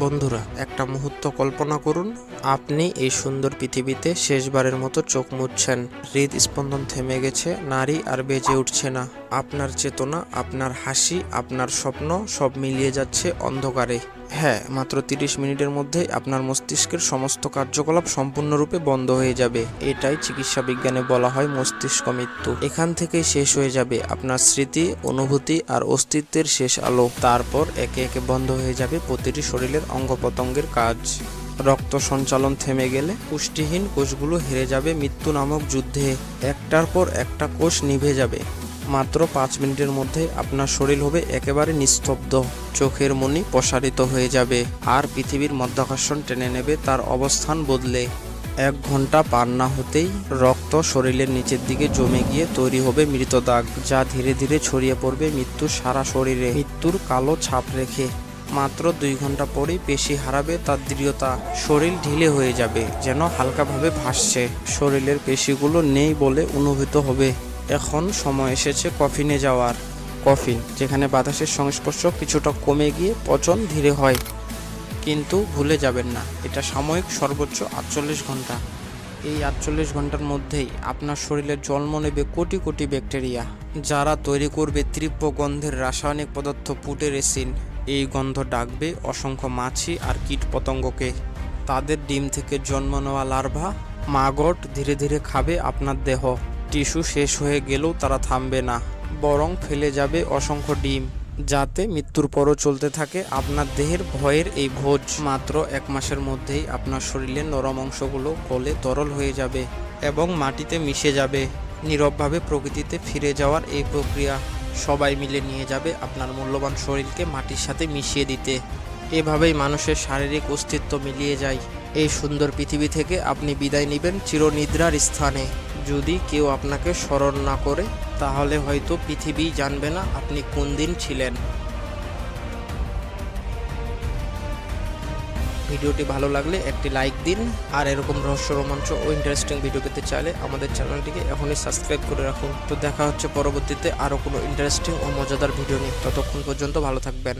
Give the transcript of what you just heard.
বন্ধুরা, একটা মুহূর্ত কল্পনা করুন। আপনি এই সুন্দর পৃথিবীতে শেষবারের মতো চোখ মুছছেন। হৃদস্পন্দন থেমে গেছে, নারী আর বেজে উঠছে না। আপনার চেতনা, আপনার হাসি, আপনার স্বপ্ন সব মিলিয়ে যাচ্ছে অন্ধকারে। হ্যাঁ মাত্র তিরিশ মিনিটের মধ্যেই আপনার মস্তিষ্কের সমস্ত কার্যকলাপ সম্পূর্ণরূপে বন্ধ হয়ে যাবে। এটাই চিকিৎসা বিজ্ঞানে বলা হয় মস্তিষ্ক মৃত্যু। এখান থেকেই শেষ হয়ে যাবে আপনার স্মৃতি, অনুভূতি আর অস্তিত্বের শেষ আলো। তারপর একে একে বন্ধ হয়ে যাবে প্রতিটি শরীরের অঙ্গ প্রত্যঙ্গের কাজ। রক্ত সঞ্চালন থেমে গেলে পুষ্টিহীন কোষগুলো হেরে যাবে মৃত্যু নামক যুদ্ধে। একটার পর একটা কোষ নিভে যাবে। মাত্র পাঁচ মিনিটের মধ্যে আপনার শরীর হবে একেবারে নিস্তব্ধ। চোখের মনি প্রসারিত হয়ে যাবে। আর পৃথিবীর মধ্যাকর্ষণ টেনে নেবে তার অবস্থান বদলে। এক ঘণ্টা পার না হতেই রক্ত শরীরের নিচের দিকে জমে গিয়ে তৈরি হবে মৃত দাগ, যা ধীরে ধীরে ছড়িয়ে পড়বে মৃত্যুর সারা শরীরে। মৃত্যুর কালো ছাপ রেখে মাত্র দুই ঘণ্টা পরেই পেশি হারাবে তার দৃঢ়তা। শরীর ঢিলে হয়ে যাবে, যেন হালকাভাবে ভাসছে। শরীরের পেশিগুলো নেই বলে অনুভূত হবে। এখন সময় এসেছে কফিনে যাওয়ার। কফিন, যেখানে বাতাসের সংস্পর্শ কিছুটা কমে গিয়ে পচন ধীরে হয়। কিন্তু ভুলে যাবেন না, এটা সাময়িক সর্বোচ্চ আটচল্লিশ ঘণ্টা। এই আটচল্লিশ ঘণ্টার মধ্যেই আপনার শরীরে জন্ম নেবে কোটি কোটি ব্যাকটেরিয়া, যারা তৈরি করবে তীব্র গন্ধের রাসায়নিক পদার্থ পুটে রেসিন এই গন্ধ ডাকবে অসংখ্য মাছি আর কীট পতঙ্গকে। তাদের ডিম থেকে জন্ম নেওয়া লার্ভা মাগট ধীরে ধীরে খাবে আপনার দেহ। টিস্যু শেষ হয়ে গেলেও তারা থামবে না, বরং ফেলে যাবে অসংখ্য ডিম, যাতে মৃত্যুর পরও চলতে থাকে আপনার দেহের ভয়ের এই ভোজ। মাত্র এক মাসের মধ্যেই আপনার শরীরের নরম অংশগুলো গলে তরল হয়ে যাবে এবং মাটিতে মিশে যাবে। নীরবভাবে প্রকৃতিতে ফিরে যাওয়ার এই প্রক্রিয়া সবাই মিলে নিয়ে যাবে আপনার মূল্যবান শরীরকে মাটির সাথে মিশিয়ে দিতে। এভাবেই মানুষের শারীরিক অস্তিত্ব মিলিয়ে যায়। এই সুন্দর পৃথিবী থেকে আপনি বিদায় নেবেন চিরনিদ্রার স্থানে। যদি কেউ আপনাকে স্মরণ না করে, তাহলে হয়তো পৃথিবী জানবে না আপনি কোন দিন ছিলেন। ভিডিওটি ভালো লাগলে একটি লাইক দিন, আর এরকম রহস্য রোমাঞ্চ ও ইন্টারেস্টিং ভিডিও পেতে চাইলে আমাদের চ্যানেলটিকে এখনই সাবস্ক্রাইব করে রাখুন। তো দেখা হচ্ছে পরবর্তীতে আরও কোনো ইন্টারেস্টিং ও মজাদার ভিডিও নিয়ে। ততক্ষণ পর্যন্ত ভালো থাকবেন।